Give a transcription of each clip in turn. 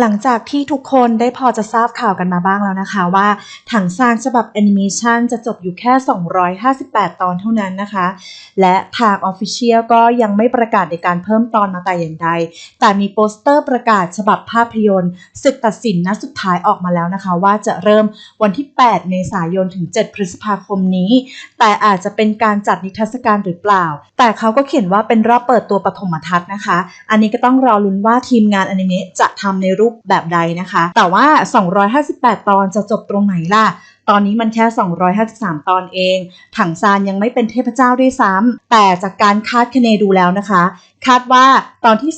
หลังจากที่ทุกคนได้พอจะทราบข่าวกันมาบ้างแล้วนะคะว่าถังซานฉบับแอนิเมชันจะจบอยู่แค่ 258 ตอนเท่านั้นนะคะ และทางออฟฟิเชียลก็ยังไม่ประกาศในการเพิ่มตอนมาแต่อย่างใด แต่มีโปสเตอร์ประกาศฉบับภาพยนตร์ศึกตัดสินนัดสุดท้ายออกมาแล้วนะคะ ว่าจะเริ่มวันที่ 8 เมษายนถึง 7 พฤษภาคมนี้ แต่อาจจะเป็นการจัดนิทรรศการหรือเปล่า แต่เขาก็เขียนว่าเป็นรอบเปิดตัวปฐมทัศน์นะคะ อันนี้ก็ต้องรอลุ้นว่าทีมงานอนิเมะจะทำในรูปแบบใดนะคะ แต่ว่า 258 ตอนจะจบตรงไหนล่ะ ตอนนี้มันแค่ 253 ตอนเอง ถังซานยังไม่เป็นเทพเจ้าด้วยซ้ำแต่จากการคาดคะเนดูแล้วนะคะ คาดว่าตอนที่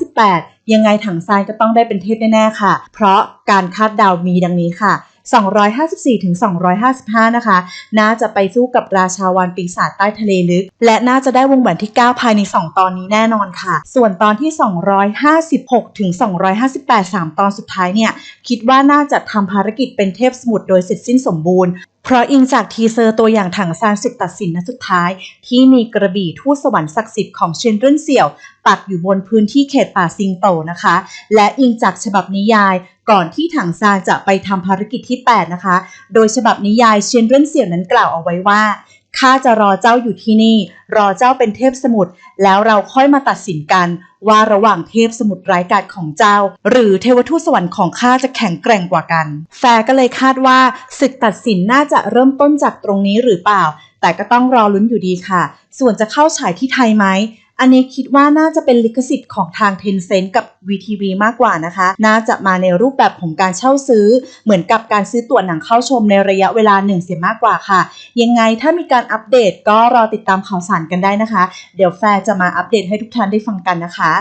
258 ยังไงถังซานก็ต้องได้เป็นเทพแน่ๆค่ะ เพราะการคาดเดามีดังนี้ค่ะ 254ถึง255 นะคะ น่าจะไปสู้กับราชาวานปีศาจใต้ทะเลลึก และน่าจะได้วงแหวนที่ 9 ภายใน 2 ตอนนี้แน่นอนค่ะ ส่วนตอนที่ 256ถึง258 3 ตอนสุดท้ายเนี่ย คิดว่าน่าจะทำภารกิจเป็นเทพสมุทรโดยเสร็จสิ้นสมบูรณ์เพราะอิงจากทีเซอร์ตัวอย่างถังซานศึกตัดสินนัดสุดท้าย ที่มีกระบี่ทูตสวรรค์ศักดิ์สิทธิ์ของเชนเรินเสี่ยว ปักอยู่บนพื้นที่เขตป่าซิงโตนะคะ และอิงจากฉบับนิยายก่อนที่ถังซานจะไปทำภารกิจที่ 8 นะคะ โดยฉบับนิยายเชนเรินเสี่ยวนั้นกล่าวเอาไว้ว่า ข้าจะรอเจ้าอยู่ที่นี่ รอเจ้าเป็นเทพสมุทรแล้วเราค่อยมาตัดสินกัน ว่าระหว่างเทพสมุทรร้ายกาจของเจ้า หรือเทวทูตสวรรค์ของข้าจะแข็งแกร่งกว่ากัน แฟร์ก็เลยคาดว่าศึกตัดสินน่าจะเริ่มต้นจากตรงนี้หรือเปล่า แต่ก็ต้องรอลุ้นอยู่ดีค่ะ ส่วนจะเข้าฉายที่ไทยไหม อันนี้คิดว่าน่าจะเป็นลิขสิทธิ์ของทาง Tencent กับ VTV มากกว่านะคะ น่าจะมาในรูปแบบของการเช่าซื้อ เหมือนกับการซื้อตั๋วหนังเข้าชมในระยะเวลาหนึ่งเสียมากกว่าค่ะ ยังไงถ้ามีการอัปเดตก็รอติดตามข่าวสารกันได้นะคะ เดี๋ยวแฟร์จะมาอัปเดตให้ทุกท่านได้ฟังกันนะคะ